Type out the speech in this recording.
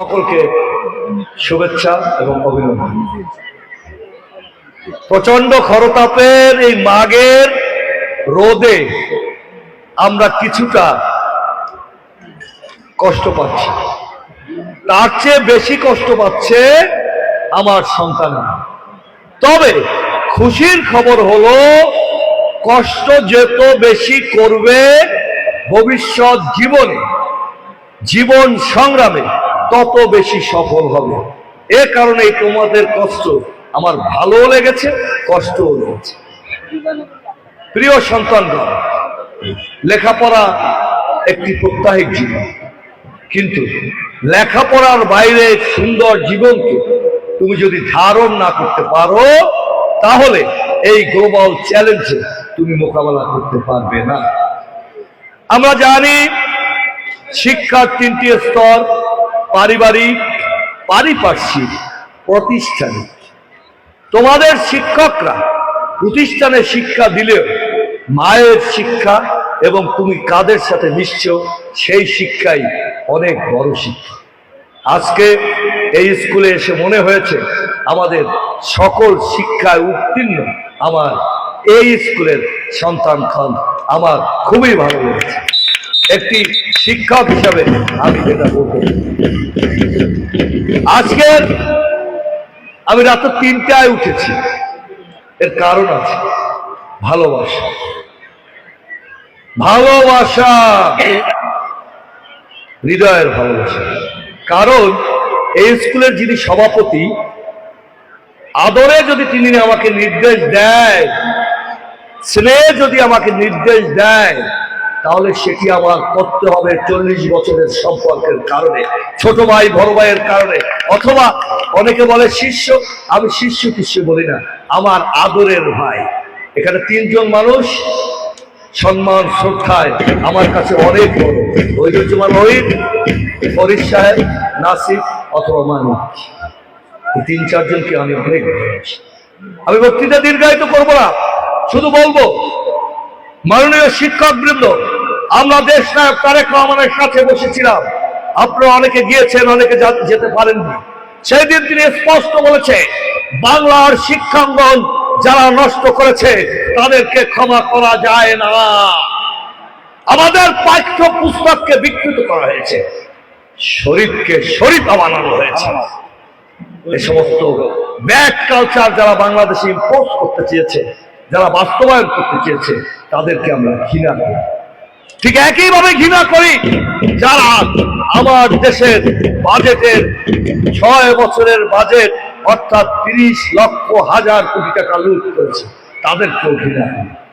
সকলকে শুভেচ্ছা এবং অভিনন্দন। প্রচণ্ড খরতাপের এই মাঘের রোদে আমরা কিছুটা কষ্ট পাচ্ছি। তার চেয়ে বেশি কষ্ট পাচ্ছে আমার সন্তান। তবে খুশির খবর হলো, কষ্ট যত বেশি করবে ভবিষ্যৎ জীবনে, জীবন সংগ্রামে তত বেশি সফল হবে। এ কারণে তোমাদের কষ্ট আমার ভালো লেগেছে, কষ্টও লেগেছে। প্রিয় সন্তানগণ, লেখাপড়া একটি প্রত্যাহিক জীবন, কিন্তু লেখাপড়ার বাইরে সুন্দর জীবনকে তুমি যদি ধারণ না করতে পারো, তাহলে এই গ্লোবাল চ্যালেঞ্জে তুমি মোকাবেলা করতে পারবে না। আমরা জানি শিক্ষার তিনটি স্তর, পারিবারিক, পারিপার্শ্বিক, প্রতিষ্ঠানিক। তোমাদের শিক্ষকরা প্রতিষ্ঠানে শিক্ষা দিলেও মায়ের শিক্ষা এবং তুমি কাদের সাথে মিশছ, সেই শিক্ষাই অনেক বড় শিক্ষা। আজকে এই স্কুলে এসে মনে হয়েছে আমাদের সকল শিক্ষায় উত্তীর্ণ আমার এই স্কুলের সন্তান খান আমার খুবই ভালো লেগেছে। একটি শিক্ষক হিসাবে আমি এটা বলতে চাই। আজকের আমি রাত তিনটায় উঠেছি। এর কারণ আছে ভালোবাসা। ভালোবাসা হৃদয়ের ভালোবাসা। কারণ এই স্কুলের যিনি সভাপতি, আদরে যদি তিনি আমাকে নির্দেশ দেয়, স্নেহে যদি আমাকে নির্দেশ দেয়, তাহলে সেটি আমার করতে হবে চল্লিশ বছরের সম্পর্কের কারণে, ছোট ভাই, বড় ভাইয়ের কারণে। অথবা অনেকে বলে, শিষ্য, আমি শিষ্য টিষ্য বলি না, আমার আদরের ভাই। এখানে তিনজন মানুষ সম্মান, শ্রদ্ধায় আমার কাছে অনেক বড়। ঐতিহ্যমান ওহিদ ফরিদ সাহেব নাসিফ অথবা এই তিন, চারজনকে আমি অনেক আমি বক্তৃতা দীর্ঘায়িত করব না, শুধু বলব, মাননীয় শিক্ষক বৃন্দ আমরা দেশ নায়ক তারেক রহমানের সাথে বসেছিলাম। আপনারা অনেকে গিয়েছেন, অনেকে যেতে পারেননি। সেই দিন তিনি স্পষ্ট বলেছে, বাংলার শিক্ষাঙ্গন যারা নষ্ট করেছে, তাদেরকে ক্ষমা করা যায় না। আমাদের পাঠ্য পুস্তককে বিকৃত করা হয়েছে, শরীরকে শরীফা বানানো হয়েছে। এই সমস্ত ব্যাড কালচার যারা বাংলাদেশে ইম্পোজ করতে চেয়েছে, যারা বাস্তবায়ন করতে চেয়েছে, তাদেরকে আমরা ঘৃণা করি। ঠিক একইভাবে ঘৃণা করি যারা আমার দেশের বাজেটের ছয় বছরের বাজেট অর্থাৎ তিরিশ লক্ষ হাজার কোটি টাকা লুট করেছে। ঘৃণা করি।